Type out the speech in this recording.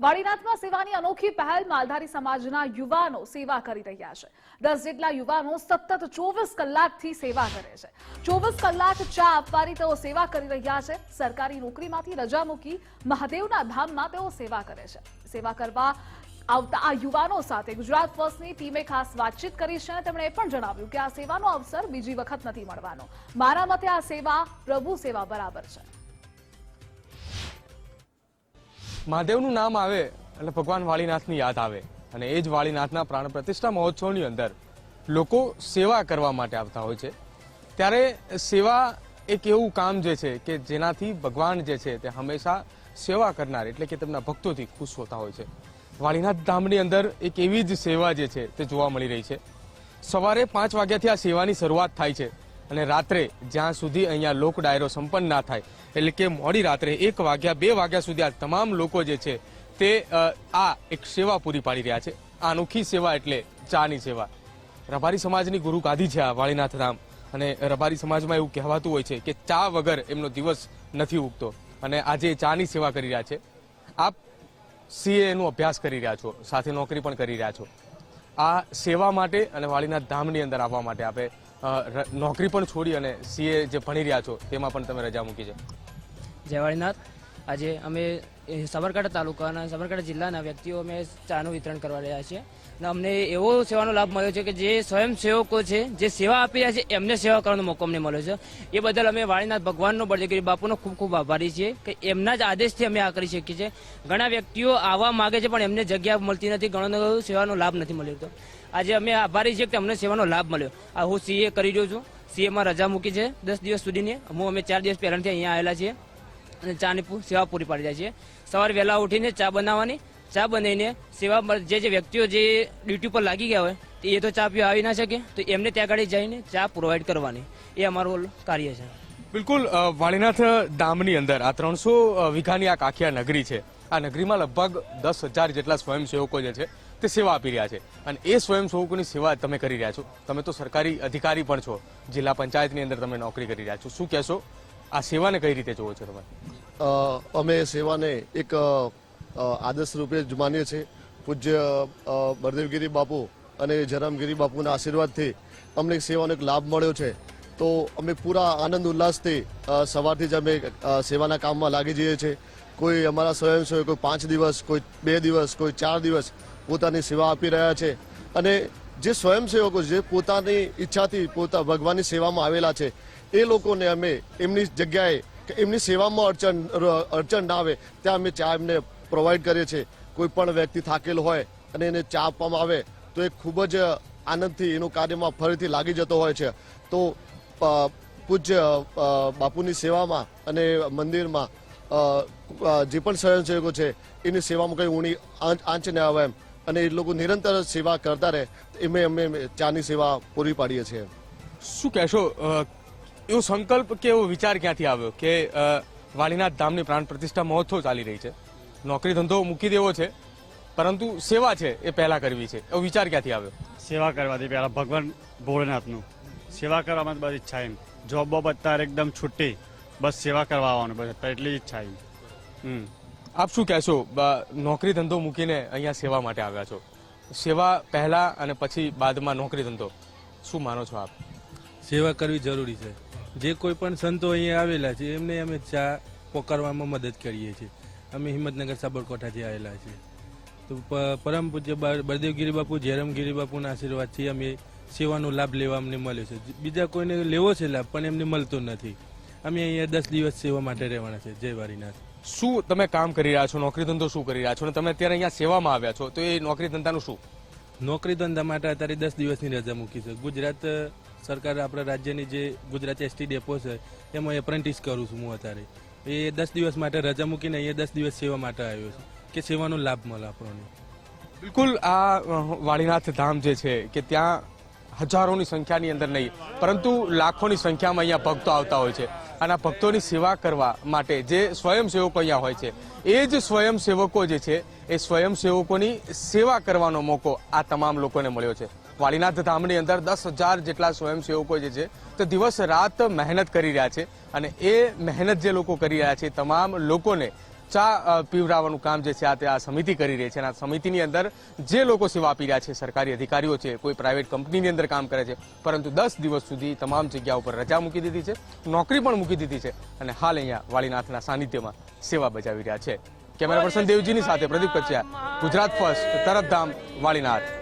વાડીનાથમાં સેવાની અનોખી પહેલ માલધારી સમાજના યુવાનો સેવા કરી રહ્યા છે. દસ જેટલા યુવાનો સતત ચોવીસ કલાકથી સેવા કરે છે. ચોવીસ કલાક ચા આપવાની તેઓ સેવા કરી રહ્યા છે. સરકારી નોકરીમાંથી રજા મૂકી મહાદેવના ધામમાં તેઓ સેવા કરે છે. સેવા કરવા આવતા આ યુવાનો સાથે ગુજરાત ફર્સ્ટની ટીમે ખાસ વાતચીત કરી છે અને તેમણે એ પણ જણાવ્યું કે આ સેવાનો અવસર બીજી વખત નથી મળવાનો. મારા મતે આ સેવા પ્રભુ સેવા બરાબર છે. મહાદેવનું નામ આવે એટલે ભગવાન વાળીનાથની યાદ આવે. અને એ જ વાળીનાથના પ્રાણ પ્રતિષ્ઠા મહોત્સવની અંદર લોકો સેવા કરવા માટે આવતા હોય છે. ત્યારે સેવા એક એવું કામ જે છે કે જેનાથી ભગવાન જે છે તે હંમેશા સેવા કરનાર એટલે કે તેમના ભક્તોથી ખુશ હોતા હોય છે. વાળીનાથ ધામની અંદર એક એવી જ સેવા જે છે તે જોવા મળી રહી છે. સવારે પાંચ વાગ્યાથી આ સેવાની શરૂઆત થાય છે. અને રાત્રે જ્યાં સુધી અહીંયા લોક ડાયરો સંપન્ન ના થાય, એટલે કે મોડી રાત્રે એક વાગ્યા, બે વાગ્યા સુધી આ તમામ લોકો જે છે તે આ એક સેવા પૂરી પાડી રહ્યા છે. આ અનોખી સેવા એટલે ચાની સેવા. રબારી સમાજની ગુરુ ગાદી છે આ વાળીનાથ ધામ અને રબારી સમાજમાં એવું કહેવાતું હોય છે કે ચા વગર એમનો દિવસ નથી ઉગતો. અને આજે ચાની સેવા કરી રહ્યા છે. આપ સીએનો અભ્યાસ કરી રહ્યા છો, સાથે નોકરી પણ કરી રહ્યા છો. આ સેવા માટે અને વાળીનાથ ધામની અંદર આવવા માટે આપે નોકરી પણ છોડી અને સીએ જે ભણી રહ્યા છો, તેમાં પણ તમે રજા મૂકી છે. જયવાળીનાથ આજે અમે સાબરકાંઠા તાલુકાના, સાબરકાંઠા જિલ્લાના વ્યક્તિઓ અમે ચાનું વિતરણ કરવા રહ્યા છીએ. અને અમને એવો સેવાનો લાભ મળ્યો છે કે જે સ્વયંસેવકો છે, જે સેવા આપી રહ્યા છે, એમને સેવા કરવાનો મોકો અમને મળ્યો છે. એ બદલ અમે વાળીનાથ ભગવાનનો બળદેવગીરી બાપુનો ખૂબ ખૂબ આભારી છીએ કે એમના જ આદેશથી અમે આ કરી શકીએ છીએ. ઘણા વ્યક્તિઓ આવવા માગે છે, પણ એમને જગ્યા મળતી નથી. ઘણો સેવાનો લાભ નથી મળ્યો આજે અમે આભારી છીએ કે અમને સેવાનો લાભ મળ્યો. આ હું સીએ કરી રહ્યો છું. સીએમાં રજા મૂકી છે દસ દિવસ સુધીની. હું અમે ચાર દિવસ પહેલાંથી અહીંયા આવેલા છીએ. અને ચાની સેવા પૂરી પાડી જાય છે. સવારે વહેલા ઉઠીને ચા બનાવવાની. ચા બનાવીને સેવા જે જે વ્યક્તિઓ જે ડ્યુટી પર લાગી ગયા હોય, તો એ તો ચા પીવા આવી ના શકે. તો એમને ત્યાં આગળ જઈને ચા પ્રોવાઈડ કરવાની. એ અમારું કાર્ય છે. બિલકુલ વાળીનાથ ધામની અંદર આ ત્રણસો વીઘાની આ કાંખિયા નગરી છે. આ નગરીમાં લગભગ દસ હજાર જેટલા સ્વયંસેવકો જે છે, તે સેવા આપી રહ્યા છે. અને એ સ્વયંસેવકોની સેવા તમે કરી રહ્યા છો. તમે તો સરકારી અધિકારી પણ છો. જિલ્લા પંચાયતની અંદર તમે નોકરી કરી રહ્યા છો. શું કહેશો? આ સેવાને કઈ રીતે જોવો છો તમે? અમે સેવાને એક આદર્શ રૂપે જ માનીએ છીએ. પૂજ્ય બળદેવગીરી બાપુ અને જરામગીરી બાપુના આશીર્વાદથી અમને સેવાનો એક લાભ મળ્યો છે. તો અમે પૂરા આનંદ ઉલ્લાસથી સવારથી જ અમે સેવાના કામમાં લાગી જઈએ છીએ. કોઈ અમારા સ્વયંસેવક પાંચ દિવસ, કોઈ બે દિવસ, કોઈ ચાર દિવસ પોતાની સેવા આપી રહ્યા છે. અને જે સ્વયંસેવકો જે પોતાની ઈચ્છાથી પોતા ભગવાનની સેવામાં આવેલા છે, એ લોકોને અમે એમની જગ્યાએ કે એમની સેવામાં અડચણ અડચણ ના આવે, ત્યાં અમે ચા એમને પ્રોવાઈડ કરીએ છીએ. કોઈ પણ વ્યક્તિ થાકેલો હોય અને એને ચા આપવામાં આવે, તો એ ખૂબ જ આનંદથી એનું કાર્યમાં ફરીથી લાગી જતો હોય છે. તો પૂજ્ય બાપુની સેવામાં અને મંદિરમાં જે પણ સ્વયંસેવકો છે, એની સેવામાં કંઈ ઊણી આંચ ન આવે એમ. અને એ લોકો નિરંતર સેવા કરતા રહે, એમે અમે ચાની સેવા પૂરી પાડીએ છીએ. શું કહેશો એવો સંકલ્પ કે એવો વિચાર ક્યાંથી આવ્યો કે વાલીનાથ ધામની પ્રાણ પ્રતિષ્ઠા મહોત્સવ ચાલી રહી છે. નોકરી ધંધો મૂકી દેવો છે પરંતુ સેવા છે એ પહેલા કરવી છે. એવો વિચાર ક્યાંથી આવ્યો? સેવા કરવાથી પહેલા ભગવાન ભોળેનાથનું. સેવા કરવામાં બસ ઈચ્છા એમ. જોબ બોબ અત્યારે એકદમ છૂટી બસ સેવા કરવા આવવાનું બસ અત્યારે એટલી ઈચ્છા એમ. હમ. આપ શું કહેશો? નોકરી ધંધો મૂકીને અહીંયા સેવા માટે આવ્યા છો. સેવા પહેલા અને પછી બાદમાં નોકરી ધંધો. શું માનો છો આપ? સેવા કરવી જરૂરી છે. જે કોઈ પણ સંતો અહીંયા આવેલા છે, એમને અમે ચા પોકારવામાં મદદ કરીએ છીએ. અમે હિંમતનગર સાબરકાંઠાથી આવેલા છીએ. તો પરમ પૂજ્ય બળદેવગીરી બાપુ, જયરામગીરી બાપુના આશીર્વાદથી અમે સેવાનો લાભ લેવા અમને મળ્યો છે. બીજા કોઈને લેવો છે લાભ, પણ એમને મળતો નથી. અમે અહીંયા દસ દિવસ સેવા માટે રહેવાના છે, જય વારીનાથ. શું તમે કામ કરી રહ્યા છો? નોકરી ધંધો શું કરી રહ્યા છો? તમે અત્યારે અહીંયા સેવામાં આવ્યા છો, તો એ નોકરી ધંધાનું શું? નોકરી ધંધા માટે અત્યારે દસ દિવસની રજા મૂકી છે. ગુજરાત સરકાર આપણા રાજ્યની જે ગુજરાત એસટી ડેપો છે, એમાં એપ્રેન્ટિસ કરું છું હું અત્યારે. એ દસ દિવસ માટે રજા મૂકીને અહીંયા દસ દિવસ સેવા માટે આવ્યો છું કે સેવાનો લાભ મળે આપણને. બિલકુલ આ વાળીનાથ ધામ જે છે કે ત્યાં હજારોની સંખ્યાની અંદર નહીં, પરંતુ લાખોની સંખ્યામાં અહીંયા ભક્તો આવતા હોય છે. અને ભક્તોની સેવા કરવા માટે જે સ્વયંસેવકો અહીંયા હોય છે, એ જ સ્વયંસેવકો જે છે, એ સ્વયંસેવકોની સેવા કરવાનો મોકો આ તમામ લોકોને મળ્યો છે. વાળીનાથ ધામની અંદર દસ હજાર જેટલા સ્વયંસેવકો જે છે, તે દિવસ રાત મહેનત કરી રહ્યા છે અને એ મહેનત જે લોકો કરી રહ્યા છે તમામ લોકોને ચા પીવડાવવાનું કામ જે છે આ તે આ સમિતિ કરી રહી છે અને આ સમિતિની અંદર જે લોકો સેવા આપી રહ્યા છે, સરકારી અધિકારીઓ છે, કોઈ પ્રાઇવેટ કંપનીની અંદર કામ કરે છે, પરંતુ દસ દિવસ સુધી તમામ જગ્યા ઉપર રજા મૂકી દીધી છે, નોકરી પણ મૂકી દીધી છે અને હાલ અહીંયા વાળીનાથના સાનિધ્યમાં સેવા બજાવી રહ્યા છે. કેમેરા પર્સન દેવજીની સાથે પ્રદીપ કચ્યા ગુજરાત ફર્સ્ટ તરફધામ વાળીનાથ